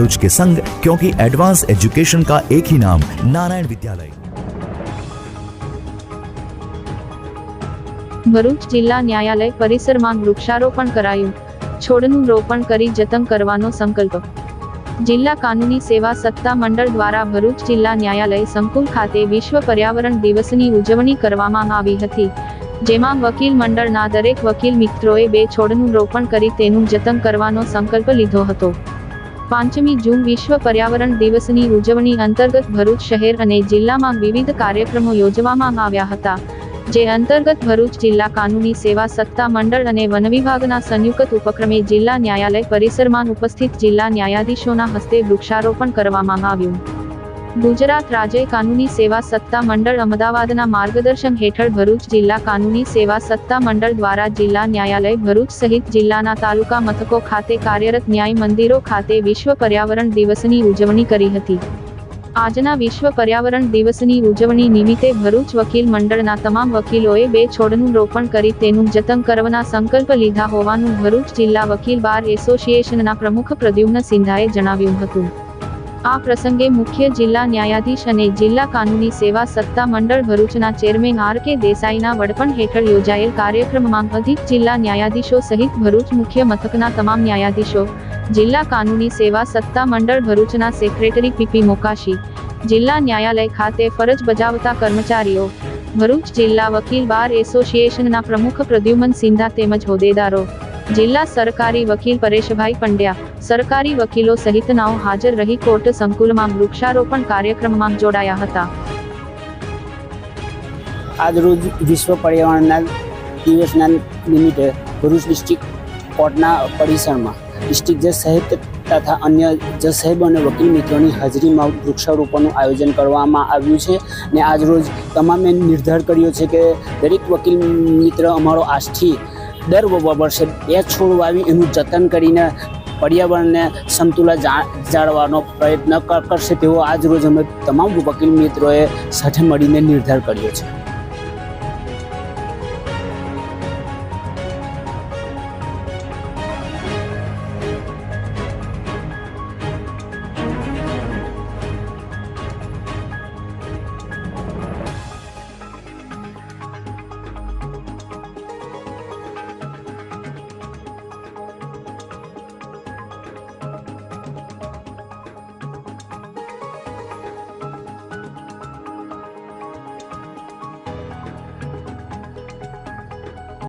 भरूच के संग क्योंकि एडवांस एजुकेशन का एक ही नाम नारायण विद्यालय ભરૂચ જિલ્લા ન્યાયાલય પરિસરમાં વૃક્ષારોપણ કરાયું છોડનું રોપણ કરી જતન કરવાનો સંકલ્પ જિલ્લા કાનૂની સેવા સત્તા મંડળ દ્વારા ભરૂચ જિલ્લા ન્યાયાલય સંકુલ ખાતે વિશ્વ પર્યાવરણ દિવસની ઉજવણી કરવામાં આવી હતી જેમાં વકીલ મંડળના દરેક વકીલ મિત્રોએ બે છોડનું રોપણ કરી તેનું જતન કરવાનો સંકલ્પ લીધો હતો પાંચમી જૂન વિશ્વ પર્યાવરણ દિવસની ઉજવણી અંતર્ગત ભરૂચ શહેર અને જિલ્લામાં વિવિધ કાર્યક્રમો યોજવામાં આવ્યા હતા, જે અંતર્ગત ભરૂચ જિલ્લા કાનૂની સેવા સત્તા મંડળ અને વન વિભાગના સંયુક્ત ઉપક્રમે જિલ્લા ન્યાયાલય પરિસરમાં ઉપસ્થિત જિલ્લા ન્યાયાધીશોના હસ્તે વૃક્ષારોપણ કરવામાં આવ્યું. ગુજરાત રાજ્ય કાનૂની સેવા સત્તા મંડળ અમદાવાદના માર્ગદર્શન હેઠળ ભરૂચ જિલ્લા કાનૂની સેવા સત્તા મંડળ દ્વારા જિલ્લા ન્યાયાલય ભરૂચ સહિત જિલ્લાના તાલુકા મથકો ખાતે કાર્યરત ન્યાય મંદિરો ખાતે વિશ્વ પર્યાવરણ દિવસની ઉજવણી કરી હતી. આજના વિશ્વ પર્યાવરણ દિવસની ઉજવણી નિમિત્તે ભરૂચ વકીલ મંડળના તમામ વકીલોએ બે છોડનું રોપણ કરી તેનું જતન કરવાના સંકલ્પ લીધા હોવાનું ભરૂચ જિલ્લા વકીલ બાર એસોસિએશનના પ્રમુખ પ્રદ્યુમ્ન સિંધાએ જણાવ્યું હતું. આ પ્રસંગે મુખ્ય જિલ્લા ન્યાયાધીશ અને જિલ્લા કાનૂની સેવા સત્તા મંડળ ભરૂચના ચેરમેન આર કે દેસાઈના વડપણ હેઠળ યોજાયેલ કાર્યક્રમમાં અધિક જિલ્લા ન્યાયાધીશો સહિત ભરૂચ મુખ્ય મથકના તમામ ન્યાયાધીશો, જિલ્લા કાનૂની સેવા સત્તા મંડળ ભરૂચના સેક્રેટરી પીપી મોકાશી, જિલ્લા ન્યાયાલય ખાતે ફરજ બજાવતા કર્મચારીઓ, ભરૂચ જિલ્લા વકીલ બાર એસોસિએશનના પ્રમુખ પ્રદ્યુમન સિંધા તેમજ હોદ્દેદારો જિલ્લા સરકારી વકીલ પરેશભાઈ પંડ્યા, સરકારી વકીલો સહિતનાઓ હાજર રહી કોર્ટ સંકુલમાં વૃક્ષારોપણ કાર્યક્રમમાં જોડાયા હતા. આજરોજ વિશ્વ પર્યાવરણના દિવસના નિમિત્તે ભરૂચ ડિસ્ટ્રિક્ટ કોર્ટના પરિસરમાં ડિસ્ટ્રિક્ટ જજ સહિત તથા અન્ય જજ સાહેબ અને વકીલ મિત્રોની હાજરીમાં વૃક્ષારોપણનું આયોજન કરવામાં આવ્યું છે ને આજરોજ તમામે નિર્ધાર કર્યો છે કે દરેક વકીલ મિત્ર અમારો આજથી દર વર્ષે બે છોડ વાવી એનું જતન કરીને પર્યાવરણને સંતુલન જાળવવાનો પ્રયત્ન કરશે તેવો આજ રોજ અમે તમામ વકીલ મિત્રોએ સાથે મળીને નિર્ધાર કર્યો છે.